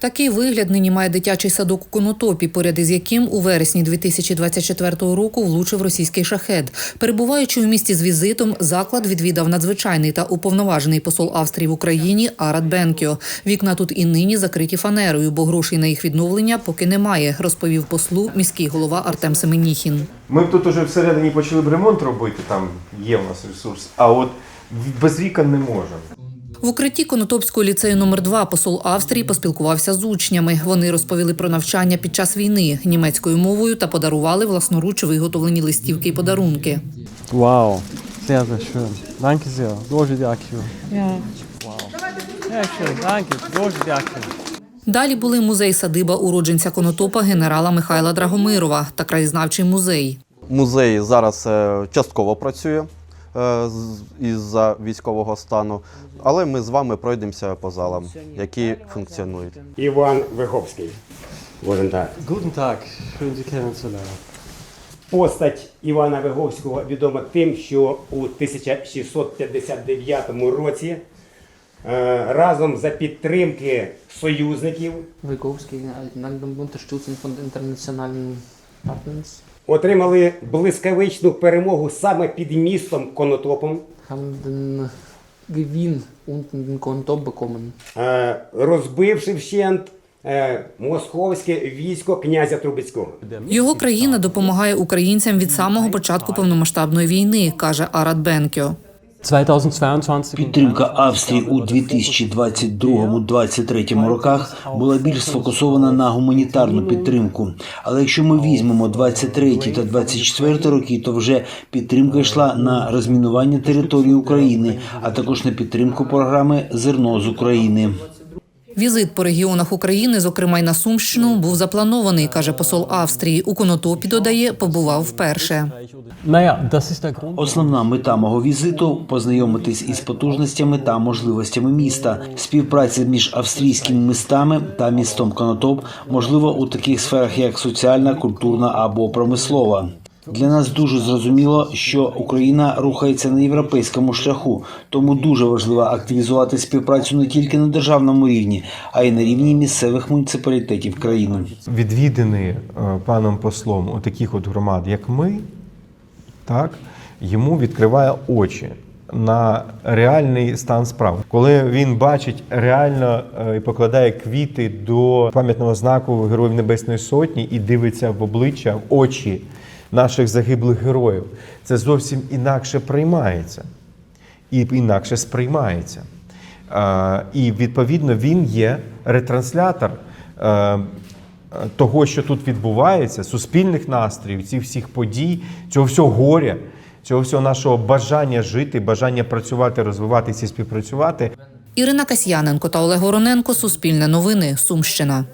Такий вигляд нині має дитячий садок у Конотопі, поряд із яким у вересні 2024 року влучив російський шахет. Перебуваючи у місті з візитом, заклад відвідав надзвичайний та уповноважений посол Австрії в Україні Арат Бенкіо. Вікна тут і нині закриті фанерою, бо грошей на їх відновлення поки немає, розповів послу міський голова Артем Семеніхін. Ми б тут уже всередині почали б ремонт робити, там є в нас ресурс, а от без вікон не можемо. В укритті Конотопського ліцею номер 2 посол Австрії поспілкувався з учнями. Вони розповіли про навчання під час війни німецькою мовою та подарували власноруч виготовлені листівки і подарунки. Wow, sehr, sehr schön. Danke sehr. Дуже дякую. Ja. Sehr schön, danke. Дуже дякую. Далі були музей садиба уродженця Конотопа генерала Михайла Драгомирова та краєзнавчий музей. Музей зараз е, частково працює е, з- із-за військового стану, але ми з вами пройдемося по залам, які функціонують. Іван Виховський. Гuten Tag. Guten Tag, schön Sie kennenzulernen. Постать Івана Виговського відома тим, що у 1659 році е, разом за підтримки союзників nagle unterstützen von internationalen Partners отримали блискавичну перемогу саме під містом Конотопом, Gewinn unten den Konto bekommen. е, розбивши вщент е, московське військо князя Трубецького. Його країна допомагає українцям від самого початку повномасштабної війни, каже Арат Бенкіо. 2022 Підтримка Австрії у 2022-2023 роках була більш сфокусована на гуманітарну підтримку. Але якщо ми візьмемо 23 та 24 роки, то вже підтримка йшла на розмінування території України, а також на підтримку програми Зерно з України. Візит по регіонах України, зокрема й на Сумщину, був запланований, каже посол Австрії. У Конотопі додає, побував вперше. Основна мета мого візиту познайомитись із потужностями та можливостями міста. Співпраця між австрійськими містами та містом Конотоп можливо у таких сферах, як соціальна, культурна або промислова. Для нас дуже зрозуміло, що Україна рухається на європейському шляху, тому дуже важливо активізувати співпрацю не тільки на державному рівні, а й на рівні місцевих муніципалітетів країни. Відвіданий е, паном послом у таких от громад, як ми, так, йому відкриває очі на реальний стан справ. Коли він бачить реально е, і покладає квіти до пам'ятного знаку Героїв Небесної Сотні і дивиться в обличчя, в очі наших загиблих героїв, це зовсім інакше приймається і інакше сприймається. І відповідно він є ретранслятор е, того, що тут відбувається, суспільних настроїв, цих всіх подій, цього всього горя, цього всього нашого бажання жити, бажання працювати, розвиватися співпрацювати. Ірина Касьяненко та Олег Вороненко. Суспільне новини. Сумщина.